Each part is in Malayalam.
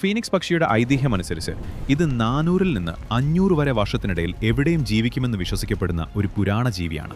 ഫീനിക്സ് പക്ഷിയുടെ ഐതിഹ്യമനുസരിച്ച് ഇത് നാനൂറിൽ നിന്ന് അഞ്ഞൂറ് വരെ വർഷത്തിനിടയിൽ എവിടെയും ജീവിക്കുമെന്ന് വിശ്വസിക്കപ്പെടുന്ന ഒരു പുരാണ ജീവിയാണ്.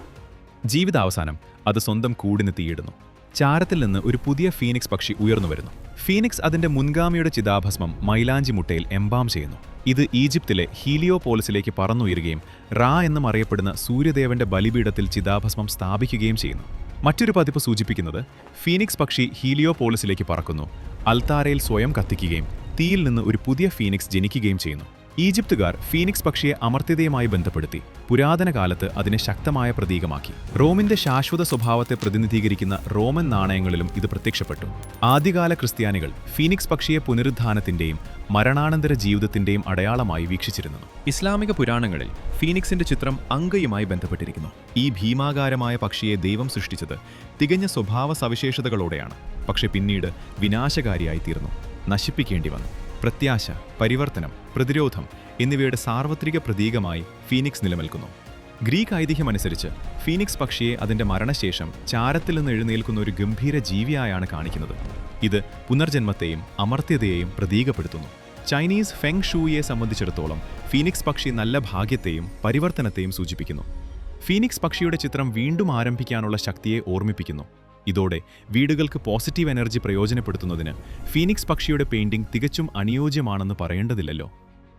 ജീവിതാവസാനം അത് സ്വന്തം കൂടിന് തീയിടുന്നു. ചാരത്തിൽ നിന്ന് ഒരു പുതിയ ഫീനിക്സ് പക്ഷി ഉയർന്നു വരുന്നു. ഫീനിക്സ് അതിന്റെ മുൻഗാമിയുടെ ചിതാഭസ്മം മൈലാഞ്ചി മുട്ടയിൽ എംബാം ചെയ്യുന്നു. ഇത് ഈജിപ്തിലെ ഹീലിയോ ഹീലിയോപോളിസിലേക്ക് പറന്നുയരുകയും റാ എന്നും അറിയപ്പെടുന്ന സൂര്യദേവന്റെ ബലിപീഠത്തിൽ ചിതാഭസ്മം സ്ഥാപിക്കുകയും ചെയ്യുന്നു. മറ്റൊരു പതിപ്പ് സൂചിപ്പിക്കുന്നത് ഫീനിക്സ് പക്ഷി ഹീലിയോ ഹീലിയോപോളിസിലേക്ക് പറക്കുന്നു. അൽത്താരയിൽ സ്വയം കത്തിക്കുകയും തീയിൽ നിന്ന് ഒരു പുതിയ ഫീനിക്സ് ജനിക്കുകയും ചെയ്യുന്നു. ഈജിപ്തുകാർ ഫീനിക്സ് പക്ഷിയെ അമർത്യതയുമായി ബന്ധപ്പെടുത്തി പുരാതന കാലത്ത് അതിനെ ശക്തമായ പ്രതീകമാക്കി. റോമിന്റെ ശാശ്വത സ്വഭാവത്തെ പ്രതിനിധീകരിക്കുന്ന റോമൻ നാണയങ്ങളിലും ഇത് പ്രത്യക്ഷപ്പെട്ടു. ആദ്യകാല ക്രിസ്ത്യാനികൾ ഫീനിക്സ് പക്ഷിയെ പുനരുദ്ധാനത്തിന്റെയും മരണാനന്തര ജീവിതത്തിന്റെയും അടയാളമായി വീക്ഷിച്ചിരുന്നു. ഇസ്ലാമിക പുരാണങ്ങളിൽ ഫീനിക്സിന്റെ ചിത്രം അങ്കയുമായി ബന്ധപ്പെട്ടിരിക്കുന്നു. ഈ ഭീമാകാരമായ പക്ഷിയെ ദൈവം സൃഷ്ടിച്ചത് തികഞ്ഞ സ്വഭാവ സവിശേഷതകളോടെയാണ് പക്ഷെ പിന്നീട് വിനാശകാരിയായി തീർന്നു നശിപ്പിക്കേണ്ടി വന്നു. പ്രത്യാശ പരിവർത്തനം പ്രതിരോധം എന്നിവയുടെ സാർവത്രിക പ്രതീകമായി ഫീനിക്സ് നിലനിൽക്കുന്നു. ഗ്രീക്ക് ഐതിഹ്യമനുസരിച്ച് ഫീനിക്സ് പക്ഷിയെ അതിന്റെ മരണശേഷം ചാരത്തിൽ നിന്ന് എഴുന്നേൽക്കുന്ന ഒരു ഗംഭീര ജീവിയായാണ് കാണിക്കുന്നത്. ഇത് പുനർജന്മത്തെയും അമർത്യതയെയും പ്രതീകപ്പെടുത്തുന്നു. ചൈനീസ് ഫെങ് ഷൂയെ സംബന്ധിച്ചിടത്തോളം ഫീനിക്സ് പക്ഷി നല്ല ഭാഗ്യത്തെയും പരിവർത്തനത്തെയും സൂചിപ്പിക്കുന്നു. ഫീനിക്സ് പക്ഷിയുടെ ചിത്രം വീണ്ടും ആരംഭിക്കാനുള്ള ശക്തിയെ ഓർമ്മിപ്പിക്കുന്നു. ഇതോടെ വീടുകൾക്ക് പോസിറ്റീവ് എനർജി പ്രയോജനപ്പെടുത്തുന്നതിന് ഫീനിക്സ് പക്ഷിയുടെ പെയിന്റിംഗ് തികച്ചും അനുയോജ്യമാണെന്ന് പറയേണ്ടതില്ലല്ലോ.